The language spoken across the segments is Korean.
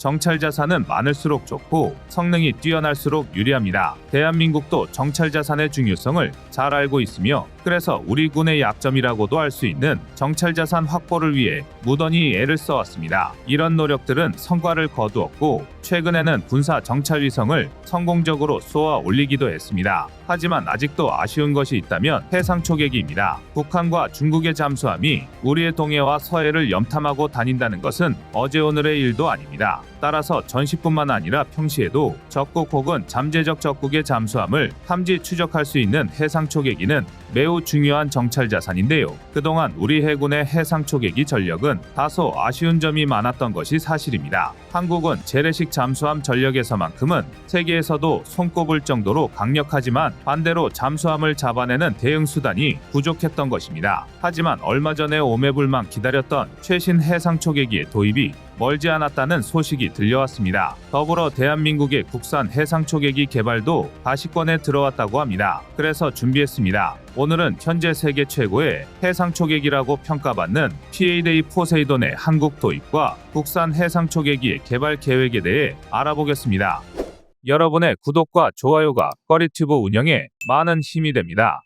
정찰 자산은 많을수록 좋고 성능이 뛰어날수록 유리합니다. 대한민국도 정찰 자산의 중요성을 잘 알고 있으며 그래서 우리 군의 약점이라고도 할 수 있는 정찰 자산 확보를 위해 무던히 애를 써왔습니다. 이런 노력들은 성과를 거두었고 최근에는 군사 정찰 위성을 성공적으로 쏘아 올리기도 했습니다. 하지만 아직도 아쉬운 것이 있다면 해상 초계기입니다. 북한과 중국의 잠수함이 우리의 동해와 서해를 염탐하고 다닌다는 것은 어제 오늘의 일도 아닙니다. 따라서 전시뿐만 아니라 평시에도 적국 혹은 잠재적 적국의 잠수함을 탐지 추적할 수 있는 해상 초계기는 매우 중요한 정찰 자산인데요. 그동안 우리 해군의 해상 초계기 전력은 다소 아쉬운 점이 많았던 것이 사실입니다. 한국은 재래식 잠수함 전력에서만큼은 세계에서도 손꼽을 정도로 강력하지만 반대로 잠수함을 잡아내는 대응 수단이 부족했던 것입니다. 하지만 얼마 전에 오매불망 기다렸던 최신 해상 초계기의 도입이 멀지 않았다는 소식이 들려왔습니다. 더불어 대한민국의 국산 해상 초계기 개발도 가시권에 들어왔다고 합니다. 그래서 준비했습니다. 오늘은 현재 세계 최고의 해상 초계기라고 평가받는 PA데이 포세이돈의 한국 도입과 국산 해상 초계기의 개발 계획에 대해 알아보겠습니다. 여러분의 구독과 좋아요가 꺼리튜브 운영에 많은 힘이 됩니다.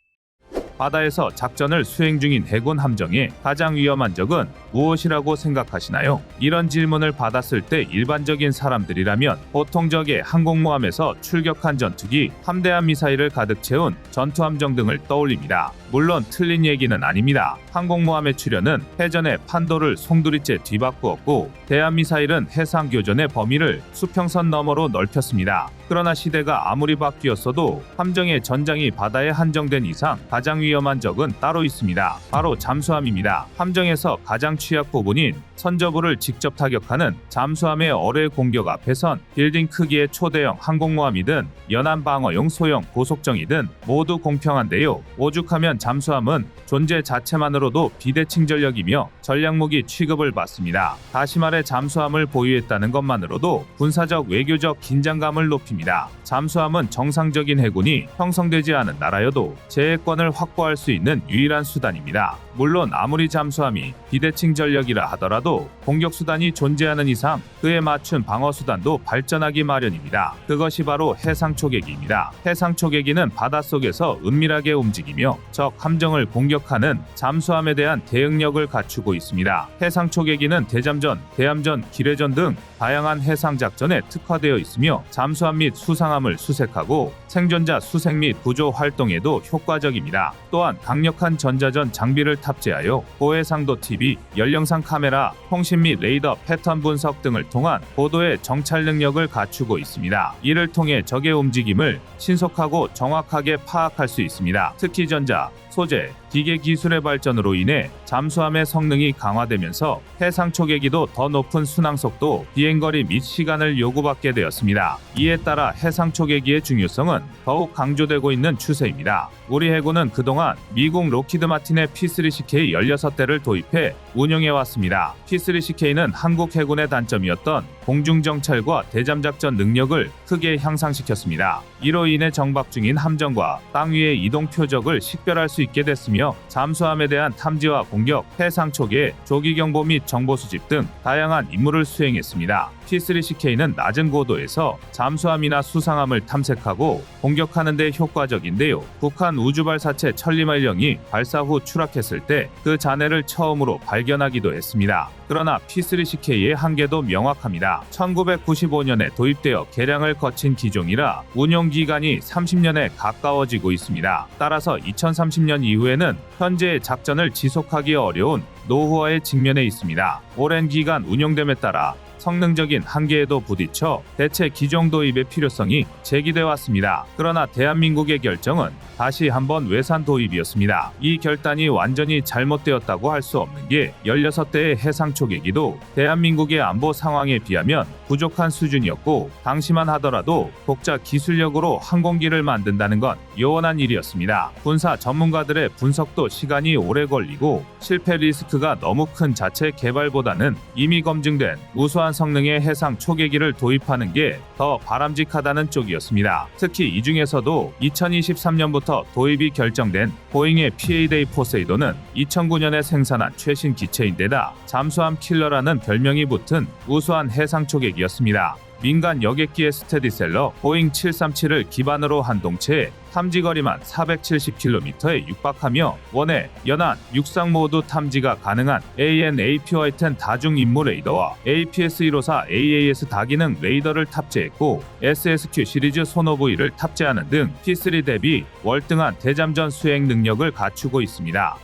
바다에서 작전을 수행 중인 해군 함정의 가장 위험한 적은 무엇이라고 생각하시나요? 이런 질문을 받았을 때 일반적인 사람들이라면 보통 적의 항공모함에서 출격한 전투기, 함대함 미사일을 가득 채운 전투함정 등을 떠올립니다. 물론 틀린 얘기는 아닙니다. 항공모함의 출현은 해전에 판도를 송두리째 뒤바꾸었고 대함 미사일은 해상 교전의 범위를 수평선 너머로 넓혔습니다. 그러나 시대가 아무리 바뀌었어도 함정의 전장이 바다에 한정된 이상 가장 위험한 적은 따로 있습니다. 바로 잠수함입니다. 함정에서 가장 취약 부분인 선저부를 직접 타격하는 잠수함의 어뢰 공격 앞에선 빌딩 크기의 초대형 항공모함이든 연안 방어용 소형 고속정이든 모두 공평한데요. 오죽하면 잠수함은 존재 자체만으로도 비대칭 전력이며 전략무기 취급을 받습니다. 다시 말해 잠수함을 보유했다는 것만으로도 군사적 외교적 긴장감을 높입니다. 잠수함은 정상적인 해군이 형성되지 않은 나라여도 제해권을 확보할 수 있는 유일한 수단입니다. 물론 아무리 잠수함이 비대칭 전력이라 하더라도 공격 수단이 존재하는 이상 그에 맞춘 방어 수단도 발전하기 마련입니다. 그것이 바로 해상 초계기입니다. 해상 초계기는 바닷속에서 은밀하게 움직이며 적 함정을 공격하는 잠수함에 대한 대응력을 갖추고 있습니다. 해상 초계기는 대잠전, 대함전, 기뢰전 등 다양한 해상 작전에 특화되어 있으며 잠수함 및 수상함을 수색하고 생존자 수색 및 구조 활동에도 효과적입니다. 또한 강력한 전자전 장비를 탑재하여 고해상도 TV, 연령상 카메라, 통신 및 레이더 패턴 분석 등을 통한 고도의 정찰 능력을 갖추고 있습니다. 이를 통해 적의 움직임을 신속하고 정확하게 파악할 수 있습니다. 특히 전자, 소재, 기계 기술의 발전으로 인해 잠수함의 성능이 강화되면서 해상 초계기도 더 높은 순항 속도, 비행거리 및 시간을 요구받게 되었습니다. 이에 따라 해상 초계기의 중요성은 더욱 강조되고 있는 추세입니다. 우리 해군은 그동안 미국 로키드 마틴의 P3CK 16대를 도입해 운영해 왔습니다. P3CK는 한국 해군의 단점이었던 공중 정찰과 대잠 작전 능력을 크게 향상시켰습니다. 이로 인해 정박 중인 함정과 땅 위의 이동 표적을 식별할 수 있게 됐으며 잠수함에 대한 탐지와 공격, 해상 초계, 조기 경보 및 정보 수집 등 다양한 임무를 수행했습니다. P3CK는 낮은 고도에서 잠수함이나 수상함을 탐색하고 공격하는 데 효과적인데요. 북한 우주발사체 천리말령이 발사 후 추락했을 때 그 잔해를 처음으로 발견하기도 했습니다. 그러나 P3CK의 한계도 명확합니다. 1995년에 도입되어 개량을 거친 기종이라 운용 기간이 30년에 가까워지고 있습니다. 따라서 2030년 이후에는 현재의 작전을 지속하기 어려운 노후화에 직면해 있습니다. 오랜 기간 운용됨에 따라 성능적인 한계에도 부딪혀 대체 기종 도입의 필요성이 제기돼 왔습니다. 그러나 대한민국의 결정은 다시 한번 외산 도입이었습니다. 이 결단이 완전히 잘못되었다고 할 수 없는 게 16대의 해상 초계기도 대한민국의 안보 상황에 비하면 부족한 수준이었고 당시만 하더라도 독자 기술력으로 항공기를 만든다는 건 요원한 일이었습니다. 군사 전문가들의 분석도 시간이 오래 걸리고 실패 리스크가 너무 큰 자체 개발보다는 이미 검증된 우수한 성능의 해상 초계기를 도입하는 게 더 바람직하다는 쪽이었습니다. 특히 이 중에서도 2023년부터 도입이 결정된 보잉의 PA-데이 포세이돈은 2009년에 생산한 최신 기체인데다 잠수함 킬러라는 별명이 붙은 우수한 해상 초계기였습니다. 민간 여객기의 스테디셀러 보잉 737을 기반으로 한 동체에 탐지거리만 470km에 육박하며 원해, 연안, 육상 모두 탐지가 가능한 AN/APY-10 다중 임무 레이더와 APS-154 AAS 다기능 레이더를 탑재했고 SSQ 시리즈 소노브이를 탑재하는 등 P3 대비 월등한 대잠전 수행 능력을 갖추고 있습니다.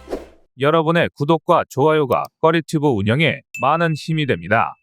여러분의 구독과 좋아요가 꺼리튜브 운영에 많은 힘이 됩니다.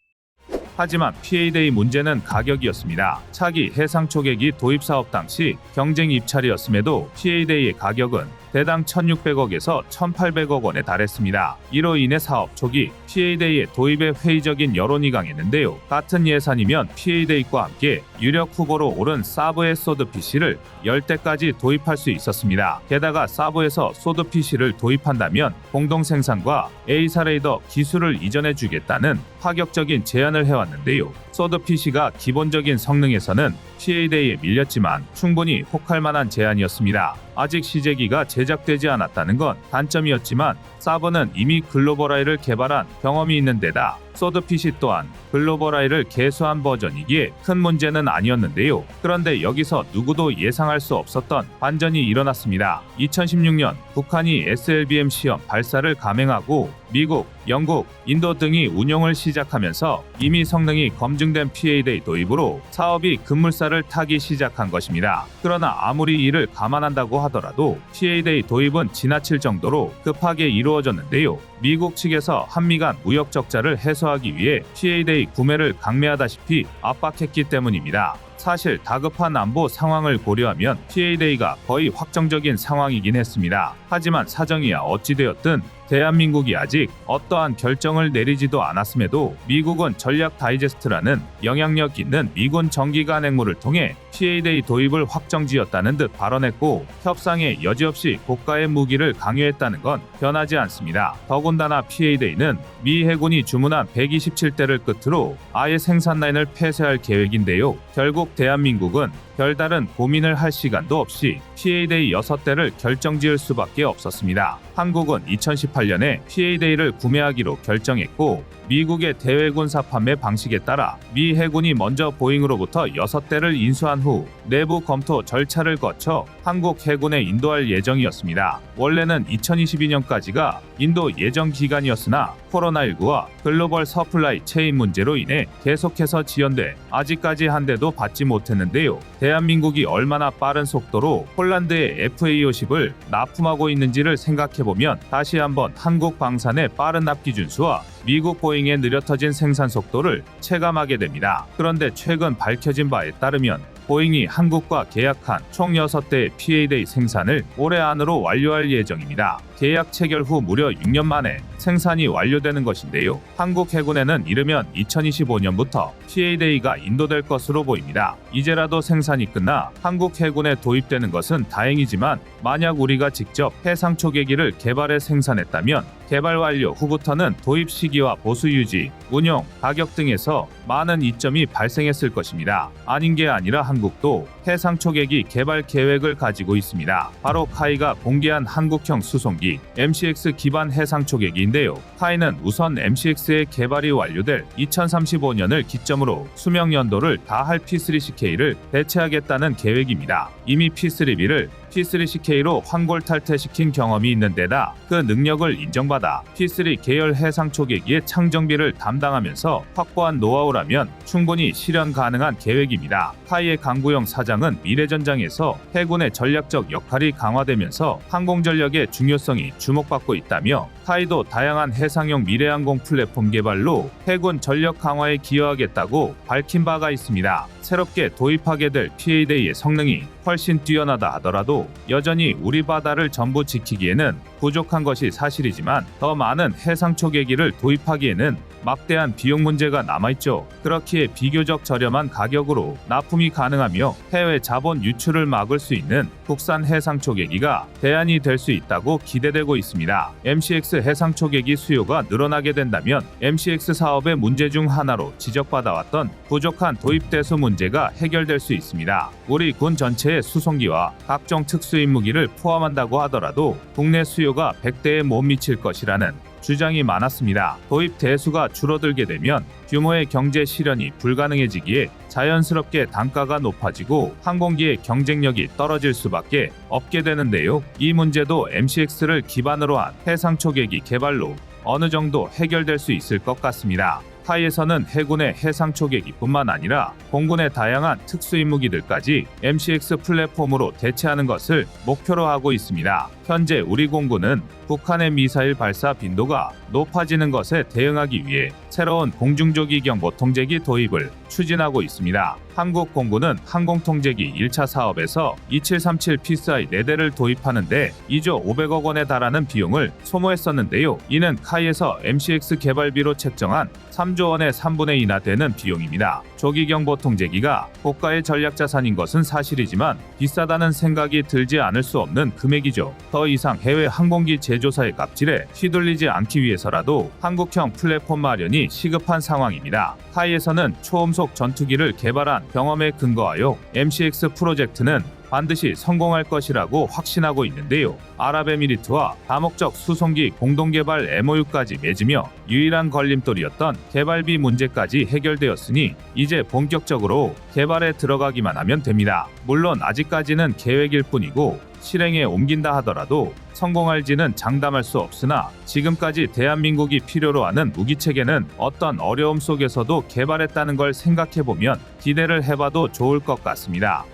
하지만 PA-데이 문제는 가격이었습니다. 차기 해상 초계기 도입 사업 당시 경쟁 입찰이었음에도 PA-데이의 가격은 대당 1,600억에서 1,800억 원에 달했습니다. 이로 인해 사업 초기 PA-데이의 도입에 회의적인 여론이 강했는데요. 같은 예산이면 PA-데이과 함께 유력 후보로 오른 사브의 소드 PC를 10대까지 도입할 수 있었습니다. 게다가 사브에서 소드 PC를 도입한다면 공동 생산과 A사 레이더 기술을 이전해 주겠다는 파격적인 제안을 해왔는데요. 소드 PC가 기본적인 성능에서는 PA-데이에 밀렸지만 충분히 혹할 만한 제안이었습니다. 아직 시제기가 제작되지 않았다는 건 단점이었지만 사버는 이미 글로벌아이를 개발한 경험이 있는 데다 소드 PC 또한 글로벌아이를 개수한 버전이기에 큰 문제는 아니었는데요. 그런데 여기서 누구도 예상할 수 없었던 반전이 일어났습니다. 2016년 북한이 SLBM 시험 발사를 감행하고 미국, 영국, 인도 등이 운용을 시작하면서 이미 성능이 검증된 PA-데이 도입으로 사업이 급물살을 타기 시작한 것입니다. 그러나 아무리 이를 감안한다고 하더라도 PA-데이 도입은 지나칠 정도로 급하게 이루어 졌는데요. 미국 측에서 한미 간 무역 적자를 해소하기 위해 PA-데이 구매를 강매하다시피 압박했기 때문입니다. 사실 다급한 안보 상황을 고려하면 PA-데이가 거의 확정적인 상황이긴 했습니다. 하지만 사정이야 어찌되었든 대한민국이 아직 어떠한 결정을 내리지도 않았음에도 미국은 전략 다이제스트라는 영향력 있는 미군 정기간 행무를 통해 PA-데이 도입을 확정지었다는 듯 발언했고 협상에 여지없이 고가의 무기를 강요했다는 건 변하지 않습니다. 더군다나 PA-데이는 미 해군이 주문한 127대를 끝으로 아예 생산 라인을 폐쇄할 계획인데요. 결국 대한민국은 별다른 고민을 할 시간도 없이 PA-데이 6대를 결정지을 수밖에 없었습니다. 한국은 2018년에 PA-데이를 구매하기로 결정했고 미국의 대외군사 판매 방식에 따라 미 해군이 먼저 보잉으로부터 6대를 인수한 후 내부 검토 절차를 거쳐 한국 해군에 인도할 예정이었습니다. 원래는 2022년까지가 인도 예정 기간이었으나 코로나19와 글로벌 서플라이 체인 문제로 인해 계속해서 지연돼 아직까지 한 대도 받지 못했는데요. 대한민국이 얼마나 빠른 속도로 폴란드의 FA50을 납품하고 있는지를 생각해보면 다시 한번 한국 방산의 빠른 납기 준수와 미국 보잉의 느려터진 생산 속도를 체감하게 됩니다. 그런데 최근 밝혀진 바에 따르면 보잉이 한국과 계약한 총 6대의 PA-데이 생산을 올해 안으로 완료할 예정입니다. 계약 체결 후 무려 6년 만에 생산이 완료되는 것인데요. 한국 해군에는 이르면 2025년부터 PA-데이가 인도될 것으로 보입니다. 이제라도 생산이 끝나 한국 해군에 도입되는 것은 다행이지만 만약 우리가 직접 해상 초계기를 개발해 생산했다면 개발 완료 후부터는 도입 시기와 보수 유지, 운용, 가격 등에서 많은 이점이 발생했을 것입니다. 아닌 게 아니라 한국도 해상 초계기 개발 계획을 가지고 있습니다. 바로 카이가 공개한 한국형 수송기 MCX 기반 해상 초계기인데요. 카이는 우선 MCX의 개발이 완료될 2035년을 기점으로 수명 연도를 다할 P3CK를 대체하겠다는 계획입니다. 이미 P3B를 P3CK로 환골 탈퇴시킨 경험이 있는 데다 그 능력을 인정받아 P3 계열 해상 초계기의 창정비를 담당하면서 확보한 노하우라면 충분히 실현 가능한 계획입니다. 카이의 강구영 사장은 미래전장에서 해군의 전략적 역할이 강화되면서 항공전력의 중요성이 주목받고 있다며 카이도 다양한 해상형 미래항공 플랫폼 개발로 해군 전력 강화에 기여하겠다고 밝힌 바가 있습니다. 새롭게 도입하게 될 PA-데이의 성능이 훨씬 뛰어나다 하더라도 여전히 우리 바다를 전부 지키기에는 부족한 것이 사실이지만 더 많은 해상 초계기를 도입하기에는 막대한 비용 문제가 남아있죠. 그렇기에 비교적 저렴한 가격으로 납품이 가능하며 해외 자본 유출을 막을 수 있는 국산 해상 초계기가 대안이 될 수 있다고 기대되고 있습니다. MCX 해상 초계기 수요가 늘어나게 된다면 MCX 사업의 문제 중 하나로 지적받아왔던 부족한 도입 대수 문제가 해결될 수 있습니다. 우리 군 전체의 수송기와 각종 특수 임 무기를 포함한다고 하더라도 국내 수요 가 100대에 못 미칠 것이라는 주장이 많았습니다. 도입 대수가 줄어들게 되면 규모의 경제 실현이 불가능해지기에 자연스럽게 단가가 높아지고 항공기의 경쟁력이 떨어질 수밖에 없게 되는데요. 이 문제도 MCX를 기반으로 한 해상 초계기 개발로 어느 정도 해결될 수 있을 것 같습니다. 타이에서는 해군의 해상 초계기뿐만 아니라 공군의 다양한 특수임 무기들까지 MCX 플랫폼으로 대체하는 것을 목표로 하고 있습니다. 현재 우리 공군은 북한의 미사일 발사 빈도가 높아지는 것에 대응하기 위해 새로운 공중조기 경보 통제기 도입을 추진하고 있습니다. 한국 공군은 항공통제기 1차 사업에서 2737 PSI 4대를 도입하는데 2조 500억 원에 달하는 비용을 소모했었는데요. 이는 카이에서 MCX 개발비로 책정한 3조 원의 3분의 2나 되는 비용입니다. 조기 경 보 통제기가 국가의 전략 자산인 것은 사실이지만 비싸다는 생각이 들지 않을 수 없는 금액이죠. 더 이상 해외 항공기 제조사의 갑질에 휘둘리지 않기 위해서라도 한국형 플랫폼 마련이 시급한 상황입니다. 타이에서는 초음속 전투기를 개발한 경험에 근거하여 MCX 프로젝트는 반드시 성공할 것이라고 확신하고 있는데요. 아랍에미리트와 다목적 수송기 공동개발 MOU까지 맺으며 유일한 걸림돌이었던 개발비 문제까지 해결되었으니 이제 본격적으로 개발에 들어가기만 하면 됩니다. 물론 아직까지는 계획일 뿐이고 실행에 옮긴다 하더라도 성공할지는 장담할 수 없으나 지금까지 대한민국이 필요로 하는 무기 체계는 어떤 어려움 속에서도 개발했다는 걸 생각해 보면 기대를 해봐도 좋을 것 같습니다.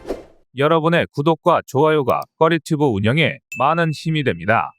여러분의 구독과 좋아요가 꺼리튜브 운영에 많은 힘이 됩니다.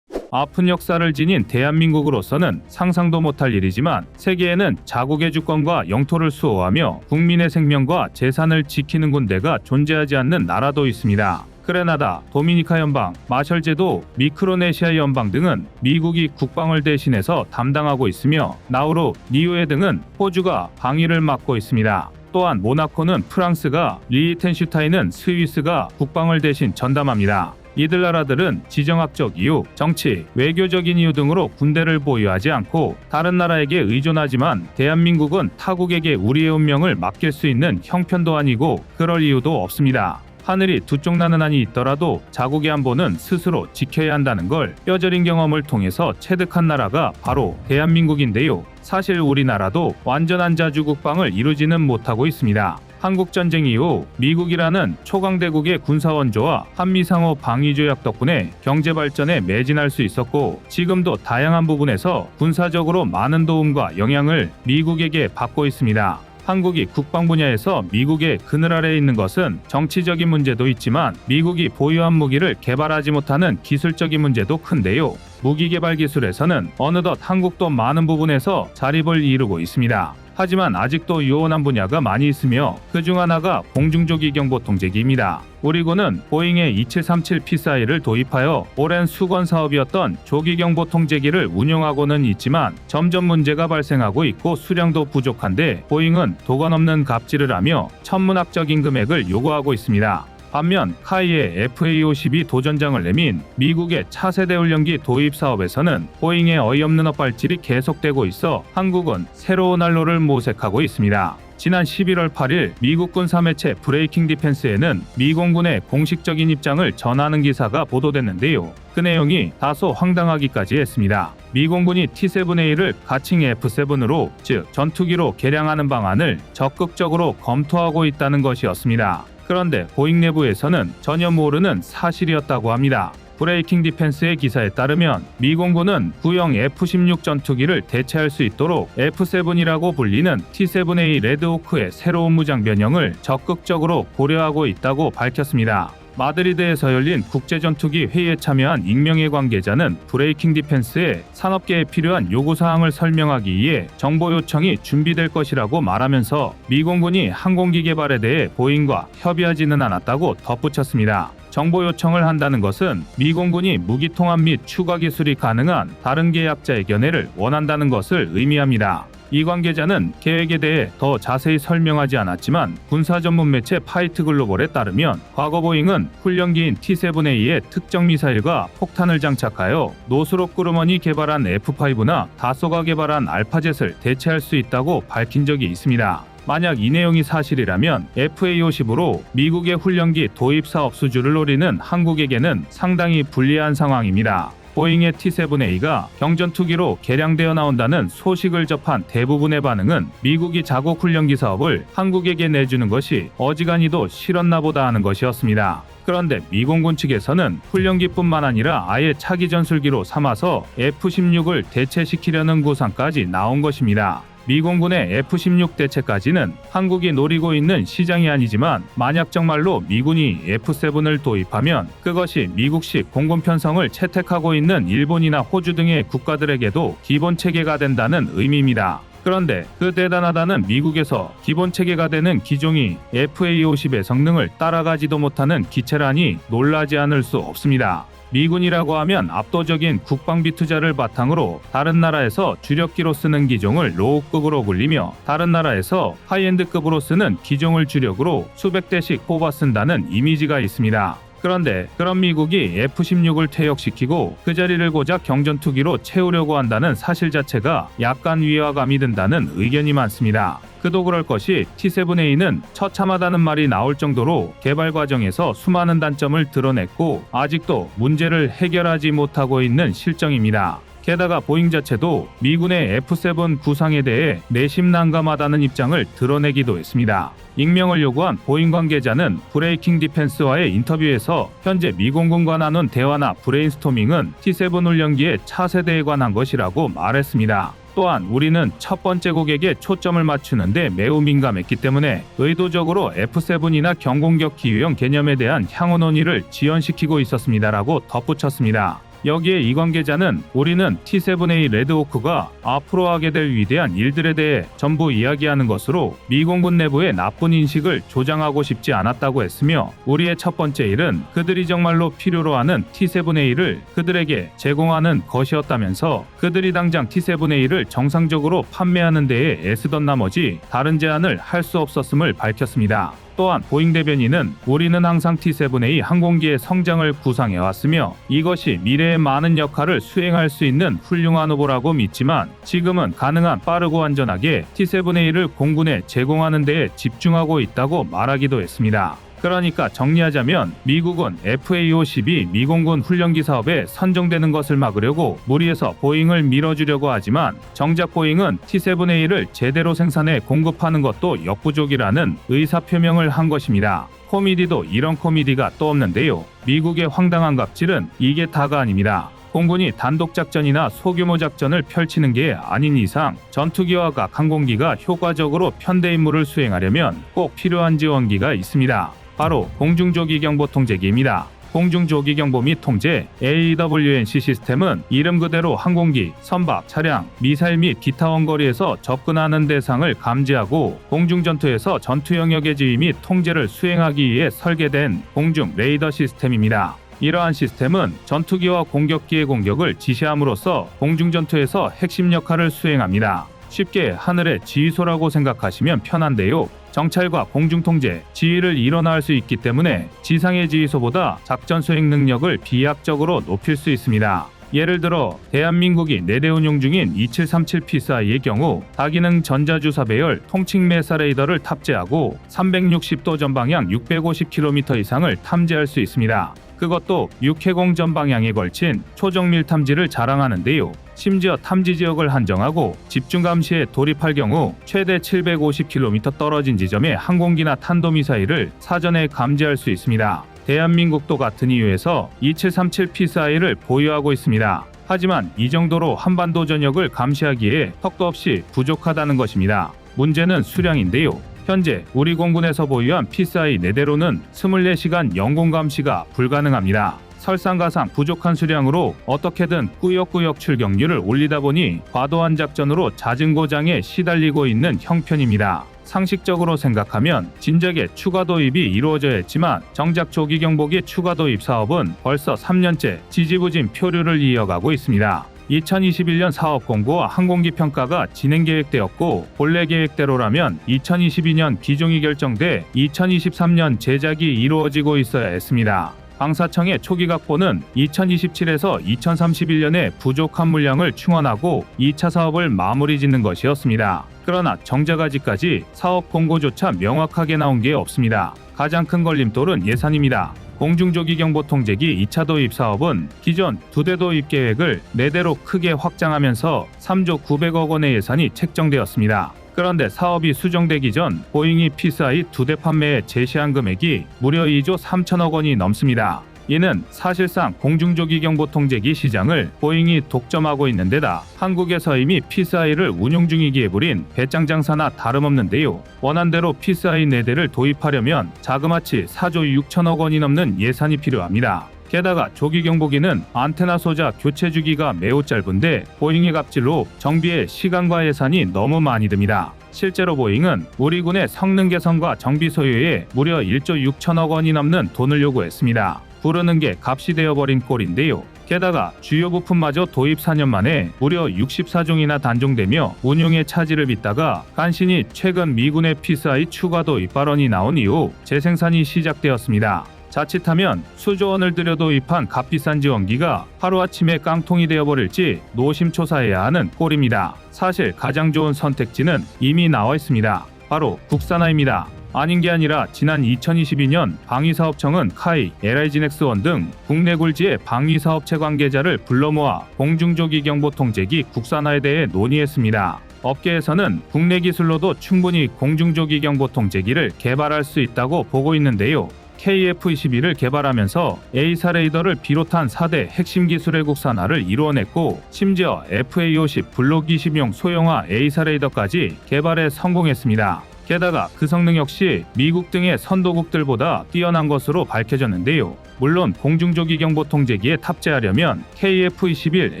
아픈 역사를 지닌 대한민국으로서는 상상도 못할 일이지만 세계에는 자국의 주권과 영토를 수호하며 국민의 생명과 재산을 지키는 군대가 존재하지 않는 나라도 있습니다. 그레나다, 도미니카 연방, 마셜 제도, 미크로네시아 연방 등은 미국이 국방을 대신해서 담당하고 있으며 나우루, 니우에 등은 호주가 방위를 맡고 있습니다. 또한 모나코는 프랑스가, 리히텐슈타인은 스위스가 국방을 대신 전담합니다. 이들 나라들은 지정학적 이유, 정치, 외교적인 이유 등으로 군대를 보유하지 않고 다른 나라에게 의존하지만 대한민국은 타국에게 우리의 운명을 맡길 수 있는 형편도 아니고 그럴 이유도 없습니다. 하늘이 두 쪽 나는 한이 있더라도 자국의 안보는 스스로 지켜야 한다는 걸 뼈저린 경험을 통해서 체득한 나라가 바로 대한민국인데요. 사실 우리나라도 완전한 자주 국방을 이루지는 못하고 있습니다. 한국 전쟁 이후 미국이라는 초강대국의 군사 원조와 한미상호 방위조약 덕분에 경제 발전에 매진할 수 있었고 지금도 다양한 부분에서 군사적으로 많은 도움과 영향을 미국에게 받고 있습니다. 한국이 국방 분야에서 미국의 그늘 아래에 있는 것은 정치적인 문제도 있지만 미국이 보유한 무기를 개발하지 못하는 기술적인 문제도 큰데요. 무기 개발 기술에서는 어느덧 한국도 많은 부분에서 자립을 이루고 있습니다. 하지만 아직도 요원한 분야가 많이 있으며 그중 하나가 공중조기 경보 통제기입니다. 우리 군은 보잉의 2737 피사이를 도입하여 오랜 수건 사업이었던 조기 경보 통제기를 운용하고는 있지만 점점 문제가 발생하고 있고 수량도 부족한데 보잉은 도관 없는 갑질을 하며 천문학적인 금액을 요구하고 있습니다. 반면 카이의 FA-52 도전장을 내민 미국의 차세대 훈련기 도입 사업에서는 보잉의 어이없는 엇발질이 계속되고 있어 한국은 새로운 알로를 모색하고 있습니다. 지난 11월 8일 미국군 3회체 브레이킹 디펜스에는 미공군의 공식적인 입장을 전하는 기사가 보도됐는데요. 그 내용이 다소 황당하기까지 했습니다. 미공군이 T-7A를 가칭 F-7으로 즉 전투기로 개량하는 방안을 적극적으로 검토하고 있다는 것이었습니다. 그런데 보잉 내부에서는 전혀 모르는 사실이었다고 합니다. 브레이킹 디펜스의 기사에 따르면 미 공군은 구형 F-16 전투기를 대체할 수 있도록 F-7이라고 불리는 T-7A 레드호크의 새로운 무장 변형을 적극적으로 고려하고 있다고 밝혔습니다. 마드리드에서 열린 국제전투기 회의에 참여한 익명의 관계자는 브레이킹 디펜스의 산업계에 필요한 요구사항을 설명하기 위해 정보 요청이 준비될 것이라고 말하면서 미 공군이 항공기 개발에 대해 보잉과 협의하지는 않았다고 덧붙였습니다. 정보 요청을 한다는 것은 미 공군이 무기 통합 및 추가 기술이 가능한 다른 계약자의 견해를 원한다는 것을 의미합니다. 이 관계자는 계획에 대해 더 자세히 설명하지 않았지만 군사 전문 매체 파이트 글로벌에 따르면 과거 보잉은 훈련기인 T-7A의 특정 미사일과 폭탄을 장착하여 노스롭 그루먼이 개발한 F5나 다소가 개발한 알파젯을 대체할 수 있다고 밝힌 적이 있습니다. 만약 이 내용이 사실이라면 FA-50으로 미국의 훈련기 도입 사업 수주를 노리는 한국에게는 상당히 불리한 상황입니다. 보잉의 T-7A가 경전 투기로 개량되어 나온다는 소식을 접한 대부분의 반응은 미국이 자국 훈련기 사업을 한국에게 내주는 것이 어지간히도 싫었나 보다 하는 것이었습니다. 그런데 미공군 측에서는 훈련기뿐만 아니라 아예 차기 전술기로 삼아서 F-16을 대체시키려는 구상까지 나온 것입니다. 미 공군의 F-16 대체까지는 한국이 노리고 있는 시장이 아니지만 만약 정말로 미군이 F-7을 도입하면 그것이 미국식 공군 편성을 채택하고 있는 일본이나 호주 등의 국가들에게도 기본 체계가 된다는 의미입니다. 그런데 그 대단하다는 미국에서 기본 체계가 되는 기종이 FA-50의 성능을 따라가지도 못하는 기체라니 놀라지 않을 수 없습니다. 미군이라고 하면 압도적인 국방비 투자를 바탕으로 다른 나라에서 주력기로 쓰는 기종을 로우급으로 불리며 다른 나라에서 하이엔드급으로 쓰는 기종을 주력으로 수백 대씩 뽑아 쓴다는 이미지가 있습니다. 그런데 그런 미국이 F-16을 퇴역시키고 그 자리를 고작 경전투기로 채우려고 한다는 사실 자체가 약간 위화감이 든다는 의견이 많습니다. 그도 그럴 것이 T-7A는 처참하다는 말이 나올 정도로 개발 과정에서 수많은 단점을 드러냈고 아직도 문제를 해결하지 못하고 있는 실정입니다. 게다가 보잉 자체도 미군의 F-7 구상에 대해 내심 난감하다는 입장을 드러내기도 했습니다. 익명을 요구한 보잉 관계자는 브레이킹 디펜스와의 인터뷰에서 현재 미공군과 나눈 대화나 브레인스토밍은 T-7 훈련기의 차세대에 관한 것이라고 말했습니다. 또한 우리는 첫 번째 고객에 초점을 맞추는데 매우 민감했기 때문에 의도적으로 F7이나 경공격 기유형 개념에 대한 향후 논의를 지연시키고 있었습니다라고 덧붙였습니다. 여기에 이 관계자는 우리는 T7A 레드호크가 앞으로 하게 될 위대한 일들에 대해 전부 이야기하는 것으로 미공군 내부의 나쁜 인식을 조장하고 싶지 않았다고 했으며 우리의 첫 번째 일은 그들이 정말로 필요로 하는 T7A를 그들에게 제공하는 것이었다면서 그들이 당장 T7A를 정상적으로 판매하는 데에 애쓰던 나머지 다른 제안을 할 수 없었음을 밝혔습니다. 또한 보잉 대변인은 우리는 항상 T7A 항공기의 성장을 구상해왔으며 이것이 미래의 많은 역할을 수행할 수 있는 훌륭한 후보라고 믿지만 지금은 가능한 빠르고 안전하게 T7A를 공군에 제공하는 데에 집중하고 있다고 말하기도 했습니다. 그러니까 정리하자면 미국은 FA-50이 미공군 훈련기 사업에 선정되는 것을 막으려고 무리해서 보잉을 밀어주려고 하지만 정작 보잉은 T-7A를 제대로 생산해 공급하는 것도 역부족이라는 의사표명을 한 것입니다. 코미디도 이런 코미디가 또 없는데요. 미국의 황당한 갑질은 이게 다가 아닙니다. 공군이 단독 작전이나 소규모 작전을 펼치는 게 아닌 이상 전투기와 각 항공기가 효과적으로 편대 임무를 수행하려면 꼭 필요한 지원기가 있습니다. 바로 공중조기경보 통제기입니다. 공중조기경보 및 통제 AWNC 시스템은 이름 그대로 항공기, 선박, 차량, 미사일 및 기타 원거리에서 접근하는 대상을 감지하고 공중전투에서 전투 영역의 지휘 및 통제를 수행하기 위해 설계된 공중 레이더 시스템입니다. 이러한 시스템은 전투기와 공격기의 공격을 지시함으로써 공중전투에서 핵심 역할을 수행합니다. 쉽게 하늘의 지휘소라고 생각하시면 편한데요. 정찰과 공중통제, 지휘를 일어날 수 있기 때문에 지상의 지휘소보다 작전 수행 능력을 비약적으로 높일 수 있습니다. 예를 들어 대한민국이 내대 운 용 중인 2737P4I의 경우 다기능 전자주사 배열 통칭 메사 레이더를 탑재하고 360도 전방향 650km 이상을 탐지할 수 있습니다. 그것도 육해공 전 방향에 걸친 초정밀 탐지를 자랑하는데요. 심지어 탐지 지역을 한정하고 집중 감시에 돌입할 경우 최대 750km 떨어진 지점에 항공기나 탄도미사일을 사전에 감지할 수 있습니다. 대한민국도 같은 이유에서 2737P4I를 보유하고 있습니다. 하지만 이 정도로 한반도 전역을 감시하기에 턱도 없이 부족하다는 것입니다. 문제는 수량인데요. 현재 우리 공군에서 보유한 PSI 4대로는 24시간 영공 감시가 불가능합니다. 설상가상 부족한 수량으로 어떻게든 꾸역꾸역 출격률을 올리다 보니 과도한 작전으로 잦은 고장에 시달리고 있는 형편입니다. 상식적으로 생각하면 진작에 추가 도입이 이루어져야 했지만 정작 조기 경보기 추가 도입 사업은 벌써 3년째 지지부진 표류를 이어가고 있습니다. 2021년 사업 공고와 항공기 평가가 진행 계획되었고 본래 계획대로라면 2022년 기종이 결정돼 2023년 제작이 이루어지고 있어야 했습니다. 방사청의 초기 각보는 2027에서 2031년에 부족한 물량을 충원하고 2차 사업을 마무리 짓는 것이었습니다. 그러나 정작 아직까지 사업 공고조차 명확하게 나온 게 없습니다. 가장 큰 걸림돌은 예산입니다. 공중조기 경보 통제기 2차 도입 사업은 기존 두 대 도입 계획을 4대로 크게 확장하면서 3조 900억 원의 예산이 책정되었습니다. 그런데 사업이 수정되기 전 보잉이 피스아이 두대 판매에 제시한 금액이 무려 2조 3천억 원이 넘습니다. 이는 사실상 공중조기 경보 통제기 시장을 보잉이 독점하고 있는 데다 한국에서 이미 피스아이를 운용 중이기에 부린 배짱 장사나 다름없는데요. 원한대로 피스아이 4대를 도입하려면 자그마치 4조 6천억 원이 넘는 예산이 필요합니다. 게다가 조기 경보기는 안테나 소자 교체 주기가 매우 짧은데 보잉의 갑질로 정비에 시간과 예산이 너무 많이 듭니다. 실제로 보잉은 우리 군의 성능 개선과 정비 소요에 무려 1조 6천억 원이 넘는 돈을 요구했습니다. 부르는 게 값이 되어버린 꼴인데요. 게다가 주요 부품마저 도입 4년 만에 무려 64종이나 단종되며 운용에 차질을 빚다가 간신히 최근 미군의 피스아이 추가 도입 발언이 나온 이후 재생산이 시작되었습니다. 자칫하면 수조 원을 들여 도 입한 값비싼 지원기가 하루아침에 깡통이 되어버릴지 노심초사해야 하는 꼴입니다. 사실 가장 좋은 선택지는 이미 나와 있습니다. 바로 국산화입니다. 아닌 게 아니라 지난 2022년 방위사업청은 카이, LI지넥스원 등 국내 굴지의 방위사업체 관계자를 불러 모아 공중조기 경보 통제기 국산화에 대해 논의했습니다. 업계에서는 국내 기술로도 충분히 공중조기 경보 통제기를 개발할 수 있다고 보고 있는데요. KF-21을 개발하면서 A사 레이더를 비롯한 4대 핵심 기술의 국산화를 이루어냈고 심지어 FA-50 블록 20용 소형화 A사 레이더까지 개발에 성공했습니다. 게다가 그 성능 역시 미국 등의 선도국들보다 뛰어난 것으로 밝혀졌는데요. 물론 공중조기 경보 통제기에 탑재하려면 KF-21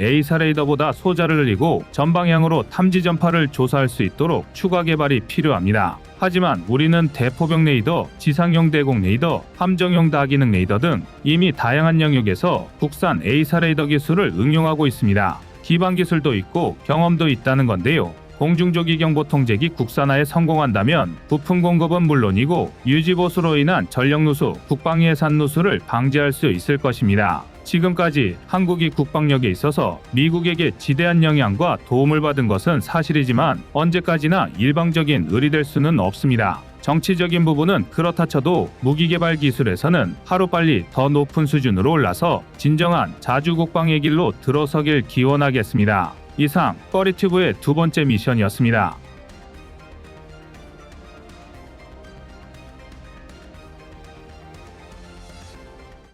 A사 레이더보다 소자를 늘리고 전방향으로 탐지 전파를 조사할 수 있도록 추가 개발이 필요합니다. 하지만 우리는 대포병 레이더, 지상형 대공 레이더, 함정형 다기능 레이더 등 이미 다양한 영역에서 국산 A사 레이더 기술을 응용하고 있습니다. 기반 기술도 있고 경험도 있다는 건데요. 공중조기 경보 통제기 국산화에 성공한다면 부품 공급은 물론이고 유지 보수로 인한 전력 누수, 국방 예산 누수를 방지할 수 있을 것입니다. 지금까지 한국이 국방력에 있어서 미국에게 지대한 영향과 도움을 받은 것은 사실이지만 언제까지나 일방적인 을이 될 수는 없습니다. 정치적인 부분은 그렇다 쳐도 무기 개발 기술에서는 하루빨리 더 높은 수준으로 올라서 진정한 자주 국방의 길로 들어서길 기원하겠습니다. 이상 꺼리튜브의 두 번째 미션이었습니다.